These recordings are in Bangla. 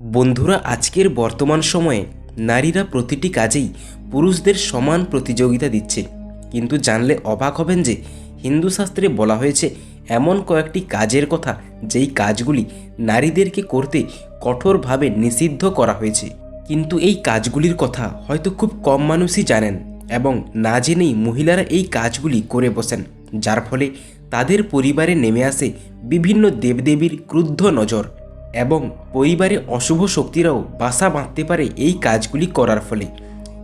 বন্ধুরা, আজকের বর্তমান সময়ে নারীরা প্রতিটি কাজেই পুরুষদের সমান প্রতিযোগিতা দিচ্ছে। কিন্তু জানলে অবাক হবেন যে হিন্দু শাস্ত্রে বলা হয়েছে, এমন কয়েকটি কাজের কথা যেই কাজগুলি নারীদেরকে করতে কঠোরভাবে নিষিদ্ধ করা হয়েছে। কিন্তু এই কাজগুলির কথা হয়তো খুব কম মানুষই জানেন এবং না জেনেই মহিলারা এই কাজগুলি করে বসেন, যার ফলে তাদের পরিবারে নেমে আসে বিভিন্ন দেবদেবীর ক্রুদ্ধ নজর। এবং পরিবারে অশুভ শক্তিরাও বাসা বাঁধতে পারে এই কাজগুলি করার ফলে।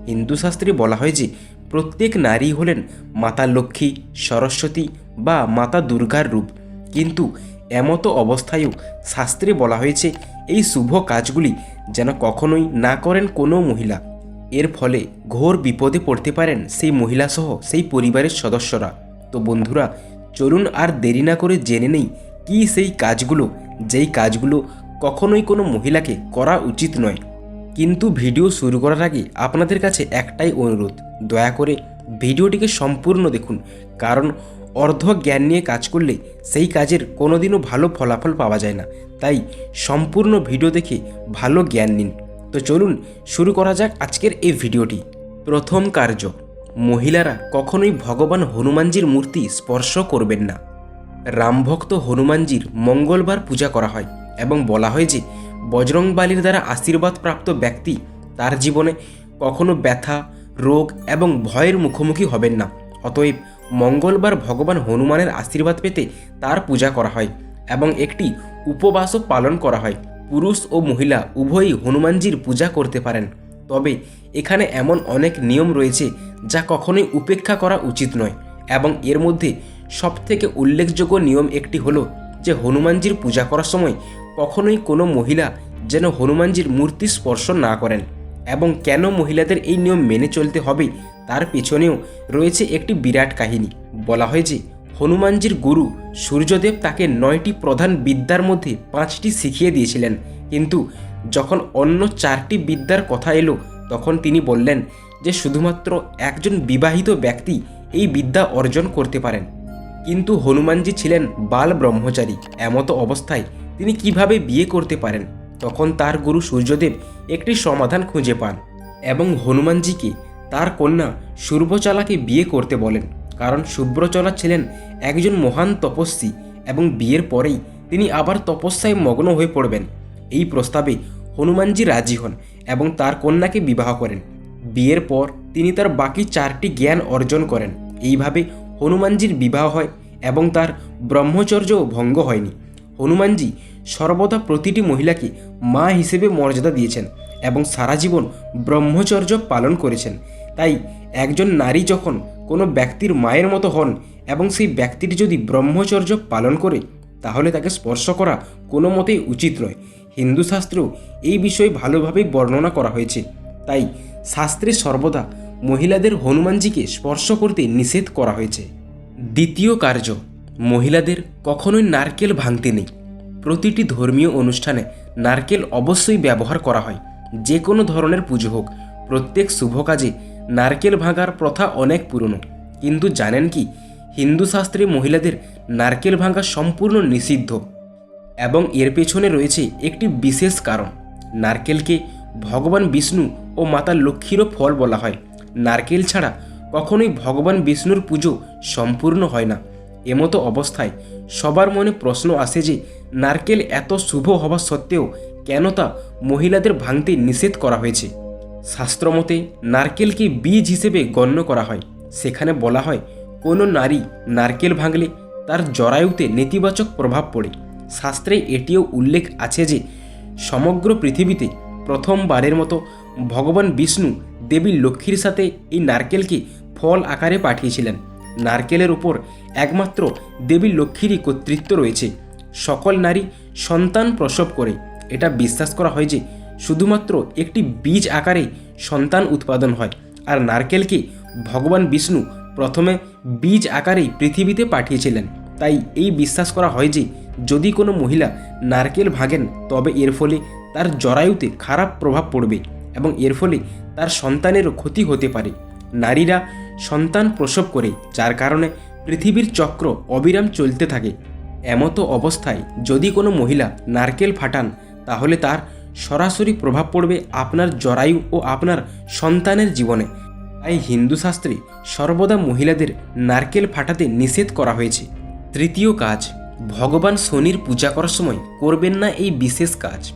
হিন্দু শাস্ত্রে বলা হয় যে, প্রত্যেক নারী হলেন মাতা লক্ষ্মী, সরস্বতী বা মাতা দুর্গার রূপ। কিন্তু এমতো অবস্থায়ও শাস্ত্রে বলা হয়েছে, এই শুভ কাজগুলি যেন কখনোই না করেন কোনো মহিলা। এর ফলে ঘোর বিপদে পড়তে পারেন সেই মহিলাসহ সেই পরিবারের সদস্যরা। তো বন্ধুরা, চলুন আর দেরি না করে জেনে নেই কি সেই কাজগুলো, যেই কাজগুলো কখনোই কোনো মহিলাকে করা উচিত নয়। কিন্তু ভিডিও শুরু করার আগে আপনাদের কাছে একটাই অনুরোধ, দয়া করে ভিডিওটিকে সম্পূর্ণ দেখুন, কারণ অর্ধ জ্ঞান নিয়ে কাজ করলে সেই কাজের কোনোদিনও ভালো ফলাফল পাওয়া যায় না। তাই সম্পূর্ণ ভিডিও দেখে ভালো জ্ঞান নিন। তো চলুন শুরু করা যাক আজকের এই ভিডিওটি। প্রথম কার্য, মহিলারা কখনোই ভগবান হনুমানজির মূর্তি স্পর্শ করবেন না। রামভক্ত হনুমানজির মঙ্গলবার পূজা করা হয়। এবং বলা হয় যে বজরংবালির দ্বারা আশীর্বাদ প্রাপ্ত ব্যক্তি তার জীবনে কখনো ব্যথা, রোগ এবং ভয়ের মুখোমুখি হবেন না। অতএব মঙ্গলবার ভগবান হনুমানের আশীর্বাদ পেতে তার পূজা করা হয় এবং একটি উপবাসও পালন করা হয়। পুরুষ ও মহিলা উভয়ই হনুমানজির পূজা করতে পারেন। তবে এখানে এমন অনেক নিয়ম রয়েছে যা কখনোই উপেক্ষা করা উচিত নয় এবং এর মধ্যে সবথেকে উল্লেখযোগ্য নিয়ম একটি হলো যে হনুমানজির পূজা করার সময় কখনোই কোনো মহিলা যেন হনুমানজির মূর্তি স্পর্শ না করেন এবং কেন মহিলাদের এই নিয়ম মেনে চলতে হবে তার পেছনেও রয়েছে একটি বিরাট কাহিনী। বলা হয় যে, হনুমানজির গুরু সূর্যদেব তাকে নয়টি প্রধান বিদ্যার মধ্যে পাঁচটি শিখিয়ে দিয়েছিলেন। কিন্তু যখন অন্য চারটি বিদ্যার কথা এলো, তখন তিনি বললেন যে, শুধুমাত্র একজন বিবাহিত ব্যক্তি এই বিদ্যা অর্জন করতে পারেন। কিন্তু হনুমানজি ছিলেন বাল ব্রহ্মচারী। এমতো অবস্থায় তিনি কীভাবে বিয়ে করতে পারেন? তখন তার গুরু সূর্যদেব একটি সমাধান খুঁজে পান এবং হনুমানজিকে তার কন্যা শুভ্রচলাকে বিয়ে করতে বলেন। কারণ শুভ্রচলা ছিলেন একজন মহান তপস্বী এবং বিয়ের পরেই তিনি আবার তপস্যায় মগ্ন হয়ে পড়বেন। এই প্রস্তাবে হনুমানজি রাজি হন এবং তার কন্যাকে বিবাহ করেন। বিয়ের পর তিনি তার বাকি চারটি জ্ঞান অর্জন করেন। এইভাবে হনুমানজির বিবাহ হয় এবং তার ব্রহ্মচর্যও ভঙ্গ হয়নি। হনুমানজি সর্বদা প্রতিটি মহিলাকে মা হিসেবে মর্যাদা দিয়েছেন এবং সারা জীবন ব্রহ্মচর্য পালন করেছেন। তাই একজন নারী যখন কোনো ব্যক্তির মায়ের মতো হন এবং সেই ব্যক্তিটি যদি ব্রহ্মচর্য পালন করে, তাহলে তাকে স্পর্শ করা কোনো মতেই উচিত নয়। হিন্দু শাস্ত্রেও এই বিষয়ে ভালোভাবেই বর্ণনা করা হয়েছে। তাই শাস্ত্রে সর্বদা মহিলাদের হনুমানজিকে স্পর্শ করতে নিষেধ করা হয়েছে। দ্বিতীয় কার্য মহিলাদের কখনোই নারকেল ভাঙতে নেই। প্রতিটি ধর্মীয় অনুষ্ঠানে নারকেল অবশ্যই ব্যবহার করা হয়। যে কোনো ধরনের পুজো হোক, প্রত্যেক শুভ কাজে নারকেল ভাঙার প্রথা অনেক পুরনো। কিন্তু জানেন কি, হিন্দু শাস্ত্রে মহিলাদের নারকেল ভাঙা সম্পূর্ণ নিষিদ্ধ। এবং এর পেছনে রয়েছে একটি বিশেষ কারণ। নারকেলকে ভগবান বিষ্ণু ও মাতা লক্ষ্মীরও ফল বলা হয়। নারকেল ছাড়া কখনোই ভগবান বিষ্ণুর পুজো সম্পূর্ণ হয় না। এমতো অবস্থায় সবার মনে প্রশ্ন আসে যে, নারকেল এত শুভ হওয়া সত্ত্বেও কেন তা মহিলাদের ভাঙতে নিষেধ করা হয়েছে? শাস্ত্রমতে নারকেলকে বীজ হিসেবে গণ্য করা হয়। সেখানে বলা হয়, কোনো নারী নারকেল ভাঙলে তার জরায়ুতে নেতিবাচক প্রভাব পড়ে। শাস্ত্রে এটিও উল্লেখ আছে যে, সমগ্র পৃথিবীতে প্রথমবারের মতো ভগবান বিষ্ণু দেবী লক্ষ্মীর সাথে এই নারকেলকে ফল আকারে পাঠিয়েছিলেন। নারকেলের উপর একমাত্র দেবী লক্ষ্মীরই কর্তৃত্ব রয়েছে। সকল নারী সন্তান প্রসব করে। এটা বিশ্বাস করা হয় যে শুধুমাত্র একটি বীজ আকারে সন্তান উৎপাদন হয়। আর নারকেলকে ভগবান বিষ্ণু প্রথমে বীজ আকারেই পৃথিবীতে পাঠিয়েছিলেন। তাই এই বিশ্বাস করা হয় যে যদি কোনো মহিলা নারকেল ভাঙেন, তবে এর ফলে তার জরায়ুতে খারাপ প্রভাব পড়বে এবং এর ফলে তার সন্তানেরও ক্ষতি হতে পারে। নারীরা সন্তান প্রসব করে, যার কারণে পৃথিবীর চক্র অবিরাম চলতে থাকে। এমতো অবস্থায় যদি কোনো মহিলা নারকেল ফাটান, তাহলে তার সরাসরি প্রভাব পড়বে আপনার জরায়ু ও আপনার সন্তানের জীবনে। তাই হিন্দু শাস্ত্রে সর্বদা মহিলাদের নারকেল ফাটাতে নিষেধ করা হয়েছে। তৃতীয় কাজ, ভগবান শনির পূজা করার সময় করবেন না এই বিশেষ কাজ।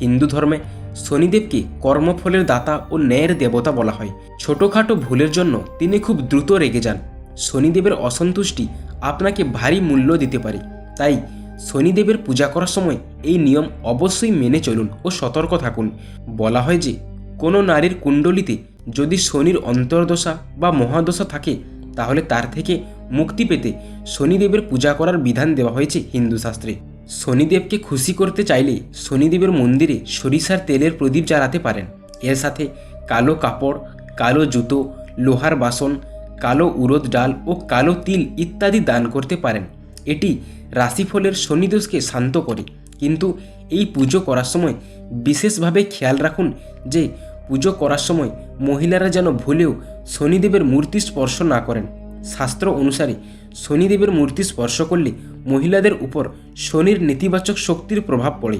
হিন্দু ধর্মে শনিদেবকে কর্মফলের দাতা ও ন্যায়ের দেবতা বলা হয়। ছোটোখাটো ভুলের জন্য তিনি খুব দ্রুত রেগে যান। শনিদেবের অসন্তুষ্টি আপনাকে ভারী মূল্য দিতে পারে। তাই শনিদেবের পূজা করার সময় এই নিয়ম অবশ্যই মেনে চলুন ও সতর্ক থাকুন। বলা হয় যে, কোনো নারীর কুণ্ডলিতে যদি শনির অন্তর্দশা বা মহাদশা থাকে, তাহলে তার থেকে মুক্তি পেতে শনিদেবের পূজা করার বিধান দেওয়া হয়েছে হিন্দু শাস্ত্রে। শনিদেবকে খুশি করতে চাইলে শনিদেবের মন্দিরে সরিষার তেলের প্রদীপ জ্বালাতে পারেন। এর সাথে কালো কাপড় কালো জুতো, লোহার বাসন, কালো উড়দ ডাল ও কালো তিল ইত্যাদি দান করতে পারেন। এটি রাশিফলের শনিদোষকে শান্ত করে। কিন্তু এই পুজো করার সময় বিশেষভাবে খেয়াল রাখুন যে পুজো করার সময় মহিলারা যেন ভুলেও শনিদেবের মূর্তি স্পর্শ না করেন। শাস্ত্র অনুসারে শনিদেবের মূর্তি স্পর্শ করলে মহিলাদের উপর শনির নেতিবাচক শক্তির প্রভাব পড়ে।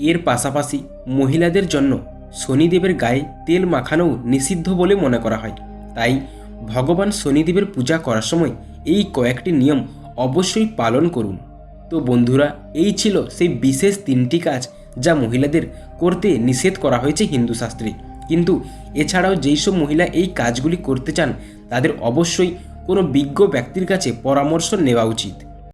এর পাশাপাশি মহিলাদের জন্য শনিদেবের গায়ে তেল মাখানোও নিষিদ্ধ বলে মনে করা হয়। তাই ভগবান শনিদেবের পূজা করার সময় এই কয়েকটি নিয়ম অবশ্যই পালন করুন। তো বন্ধুরা, এই ছিল সেই বিশেষ তিনটি কাজ যা মহিলাদের করতে নিষেধ করা হয়েছে হিন্দু শাস্ত্রে। কিন্তু এছাড়াও যেই সব মহিলা এই কাজগুলি করতে চান, তাদের অবশ্যই কোনো বিজ্ঞ ব্যক্তির কাছে পরামর্শ নেওয়া উচিত।